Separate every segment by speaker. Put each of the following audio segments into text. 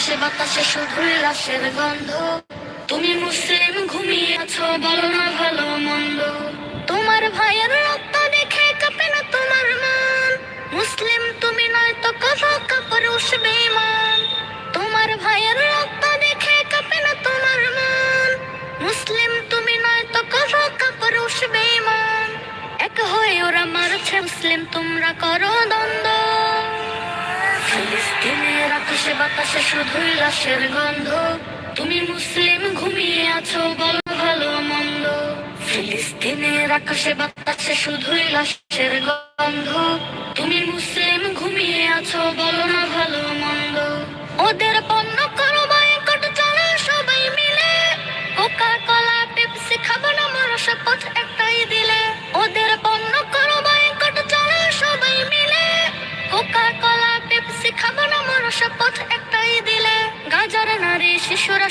Speaker 1: আকাশে বাতাসে শুধুই লাশের গন্ধ। তুমি মুসলিম ঘুমিয়ে আছো, বলো না ভালো মন্দ। তোমার ভাইয়ের রক্ত দেখে কাঁপে না তোমার মন। মুসলিম তুমি নয় তো কাপড় উঠবে ইমান। তোমার ভাইয়ের রক্ত দেখে কাঁপে না তোমার মন। মুসলিম তুমি নয় তো কফা কাপড় ইমান। এক হয়ে ওরা মারছে, মুসলিম তোমরা করো আকাশে বাতাসে শুধুই লাশের গন্ধ। তুমি মুসলিম, ঘুমিয়ে আছো, বলো ভালো, মন্দ। ফিলিস্তিনের আকাশে, বাতাসে শুধুই লাশের গন্ধ। তুমি মুসলিম, ঘুমিয়ে আছো, বলো না ভালো, মন্দ। ওদের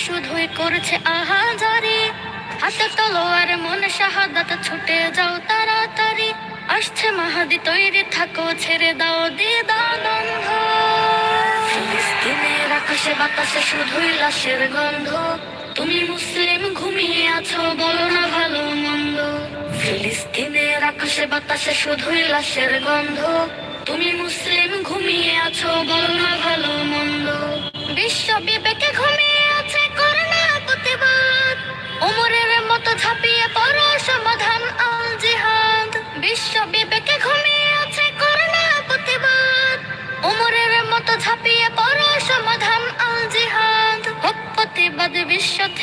Speaker 1: শুধুই করছে আহাজারি। হাতে তলোয়ার, মনে শাহাদাত, ছুটে যাও তাড়াতাড়ি। আসছে মাহাদি তৈরি, থাকো, ছেড়ে দাও দাও দ্বন্দ্ব ফিলিস্তিনের আকাশে বাতাসে, শুধুই লাশের গন্ধ। তুমি মুসলিম, ঘুমিয়ে আছো, বলো না ভালো মন্দ। ফিলিস্তিনের আকাশে বাতাসে, শুধুই লাশের গন্ধ। তুমি মুসলিম, ঘুমিয়ে আছো, বলো না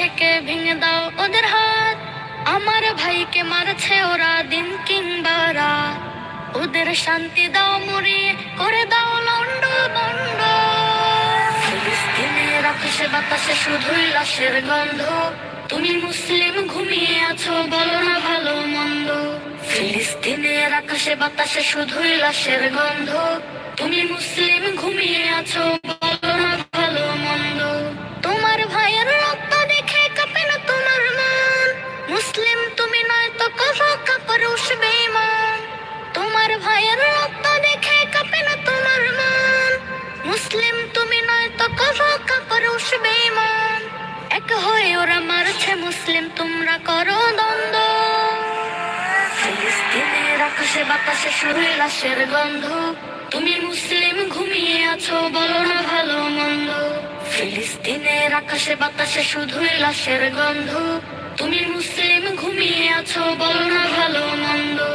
Speaker 1: থেকে ভেঙে দাও ওদের হাত। আমার ভাইকে মারছে ওরা দিন কিংবা রাত। ওদের শান্তি দাও মুড়িয়ে করে দাও লন্ড বন্ড। আকাশে বাতাসে শুধুই লাশের গন্ধ। তুমি মুসলিম ঘুমিয়ে আছো, বলো না ভালো মন্দ। ফিলিস্তিনের আকাশে বাতাসে শুধুই লাশের গন্ধ। তুমি মুসলিম ঘুমিয়ে আছো এক হয়ে ওরা মারছে মুসলিম তোমরা করো দ্বন্দ্ব বাতাসে তুমি মুসলিম ঘুমিয়ে আছো ভালো মন্দ বাতাসে শুধুই লাশের গন্ধ তুমি মুসলিম ঘুমিয়ে আছো, বলো না ভালো মন্দ।